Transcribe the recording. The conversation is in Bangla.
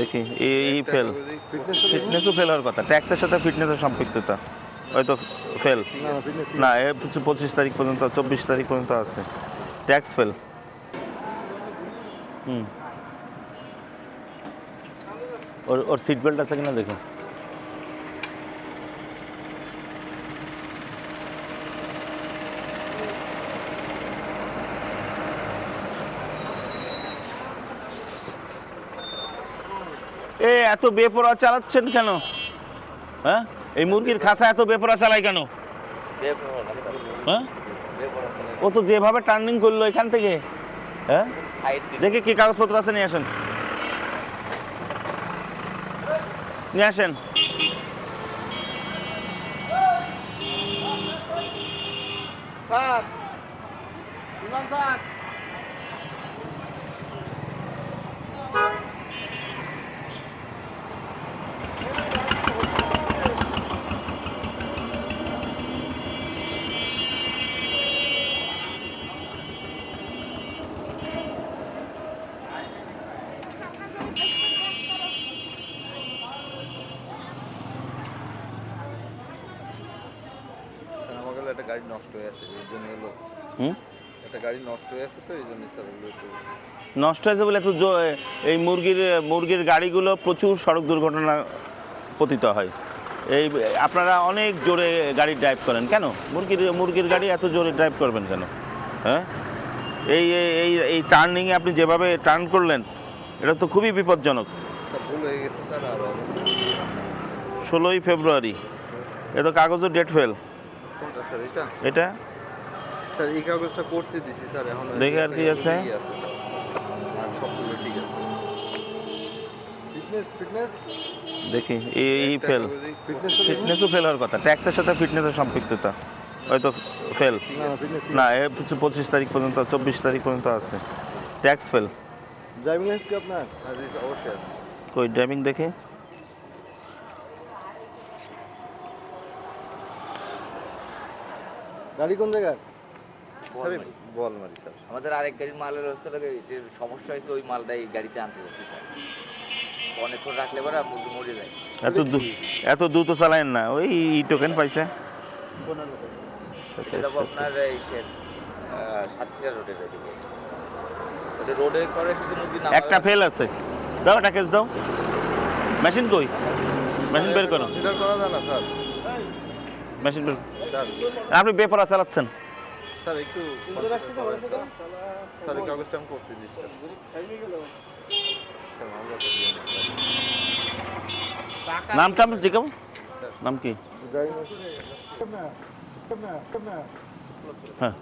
দেখি, এই ফেল। ফিটনেসও ফেল হওয়ার কথা। ট্যাক্সের সাথে ফিটনেসের সম্পৃক্ততা। হয়তো ফেল। না, এ পঁচিশ তারিখ পর্যন্ত, চব্বিশ তারিখ পর্যন্ত আছে। ট্যাক্স ফেল হুম। ওর ওর সিট বেল্ট আছে কিনা দেখুন। এ, এত বেপরোয়া চালাচ্ছেন কেন? হ্যাঁ? এই মুরগির খাঁচা এত বেপরোয়া চালায় কেন? হ্যাঁ? ও তো যেভাবে টার্নিং করল এখান থেকে। হ্যাঁ? দেখি কি কাগজপত্র আছে, নিয়ে আসেন। নিয়ে আসেন। স্যার আমার একটা গাড়ি নষ্ট হয়ে আছে এই জন্য হলো হুম? একটা গাড়ি নষ্ট হয়ে আছে তো এই জন্য স্যার একটু। নষ্ট হয়েছে বলে জো- এই মুরগির মুরগির গাড়িগুলো প্রচুর সড়ক দুর্ঘটনা পতিত হয়। এই আপনারা অনেক জোরে গাড়ি ড্রাইভ করেন কেন? মুরগির মুরগির গাড়ি এত জোরে ড্রাইভ করবেন কেন? হ্যাঁ? এই এই- এই টার্নিংয়ে আপনি যেভাবে টার্ন করলেন এটা তো খুবই বিপজ্জনক। ষোলোই ফেব্রুয়ারি। এ তো কাগজের ডেট ফেল কোনটা স্যার? এটা? এটা? স্যার এই কাগজটা করতে দিছি স্যার এখন দেখি আর কি আছে? আর সবগুলো ঠিক আছে। ফিটনেস ফিটনেস দেখি এই ফেল ফিটনেস ফিটনেসও ফেল হওয়ার কথা। ট্যাক্সের সাথে ফিটনেসের সম্পৃক্ততা। হয়তো ফেল না ফিটনেস না এ পঁচিশ তারিখ পর্যন্ত চব্বিশ তারিখ পর্যন্ত আছে। ট্যাক্স ফেল ড্রাইভিং লাইসেন্স কি আপনার? হ্যাঁ অবশ্যই আছে। কই ড্রাইভিং দেখে। গাড়ি কোন জায়গার? স্যার বল মারি স্যার। আমাদের আরেক গাড়ির মালের এটার সমস্যা হয়েছে ওই মালটা এই গাড়িতে আনতে যাচ্ছি স্যার। অনেকক্ষণ রাখলে পরে মুরগি মরে যায়। এত এত দ্রুত চালায়েন না ওই টোকেন পাইছে। আপনার এই সাতক্ষীরা রোডের ওদিকে ওটা রোডে করে কিছু মুরগি না একটা ফেল আছে। দাও একটা কেস দাও। মেশিন কই? মেশিন বের করো। করা যায় না স্যার। মেশিন আপনি বেপরা চালাচ্ছেন? স্যার একটু স্যার। কাগজটা আমি করতে দিচ্ছি। নামটা নাম কি? হ্যাঁ।